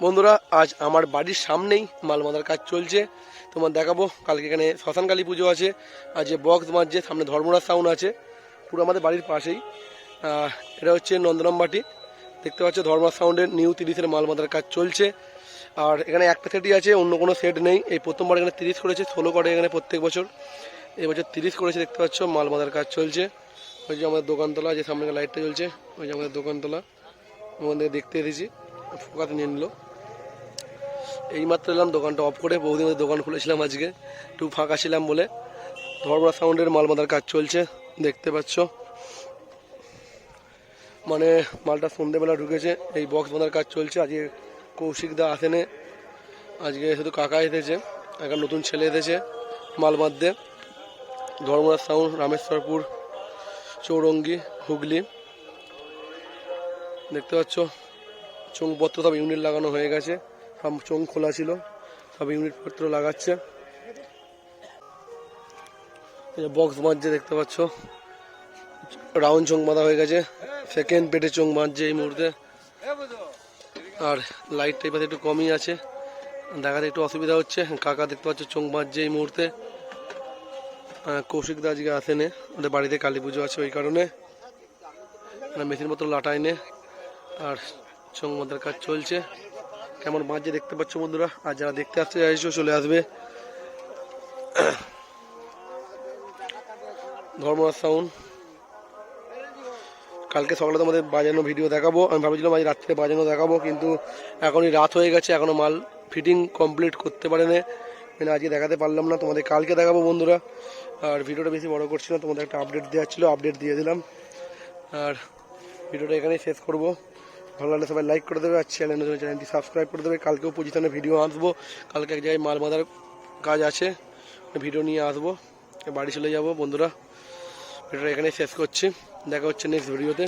বন্ধুরা, আজ আমার বাড়ির সামনেই মালমাদার কাজ চলছে। তোমার দেখাবো, কালকে এখানে শ্মশান কালী পুজো আছে, আর যে বক্স মারছে, সামনে ধর্মরাজ সাউন্ড আছে, পুরো আমাদের বাড়ির পাশেই। এটা হচ্ছে নন্দরাম বাটি দেখতে পাচ্ছ ধর্মরাজ সাউন্ডের নিউ তিরিশের মালমাদার কাজ চলছে। আর এখানে একটা সেটই আছে, অন্য কোনো সেট নেই। এই প্রথমবার এখানে তিরিশ করেছে, ষোলো করে এখানে প্রত্যেক বছর। এই বছর তিরিশ করেছে, দেখতে পাচ্ছ, মালমাদার কাজ চলছে। ওই যে আমাদের দোকানতলা যে সামনে লাইটটা জ্বলছে, ওই যে আমাদের দোকানতলা। আমাদের দেখতে এসেছি। ফোকাতে নিয়ে নিল। এইমাত্র এলাম, দোকানটা অফ করে বহুদিন দোকান খুলেছিলাম আজকে। একটু ফাঁকা ছিলাম বলে। ধর্মরা সাউন্ডের মালমাদার কাজ চলছে, দেখতে পাচ্ছ। মানে মালটা সন্ধ্যেবেলা ঢুকেছে, এই বক্স বাঁধার কাজ চলছে। আজকে কৌশিক দা আসেনে। আজকে শুধু কাকা এসেছে, একটা নতুন ছেলে এসেছে মাল বাঁধতে ধর্মরাজ সাউন্ড, রামেশ্বরপুর, চৌরঙ্গি, হুগলি। দেখতে পাচ্ছ? চোঙপত্র সব ইউনিট লাগানো হয়ে গেছে। সব চোঙ খোলা ছিল। সব ইউনিট পত্র লাগাচ্ছে। বক্স বাঁধছে, দেখতে পাচ্ছ? রাউন্ড চোঙ বাঁধা হয়ে গেছে। সেকেন্ড পেটে চোঙ বাঁধছে এই মুহূর্তে। আর লাইট টাইপ একটু কমই আছে। দেখাতে একটু অসুবিধা হচ্ছে। কাকা দেখতে পাচ্ছ চোঙ বাঁধছে এই মুহূর্তে। কৌশিক দা আজকে আসেনে ওদের বাড়িতে কালী পুজো আছে ওই কারণে। মেশিন মতো লাটাই নে। সংবাদের কাজ চলছে। কেমন বাজে দেখতে পাচ্ছ বন্ধুরা? আর যারা দেখতে আসতে চাইছো চলে আসবে। ধর্মরাজ সাউন্ড। কালকে সকালে তোমাদের বাজানো ভিডিও দেখাবো। আমি ভাবছিলাম আজ রাত্রে বাজানো দেখাবো, কিন্তু এখনই রাত হয়ে গেছে, এখনও মাল ফিটিং কমপ্লিট করতে পারে না মানে আজকে দেখাতে পারলাম না, তোমাদের কালকে দেখাবো বন্ধুরা। আর ভিডিওটা বেশি বড় করছি না, তোমাদের একটা আপডেট দেওয়া ছিল আপডেট দিয়ে দিলাম। আর ভিডিওটা এখানেই শেষ করব। ভালো লাগলে সবাই লাইক করে দেবে আর চ্যানেল চ্যানেলটি সাবস্ক্রাইব করে দেবে। কালকেও পজিশনে ভিডিও আসব। কালকে এক জায়গায় মাল বাঁধার কাজ আছে। ভিডিও নিয়ে আসব। বাড়ি চলে যাব বন্ধুরা। ভিডিওটা এখানেই শেষ করছি। দেখা হচ্ছে নেক্সট ভিডিওতে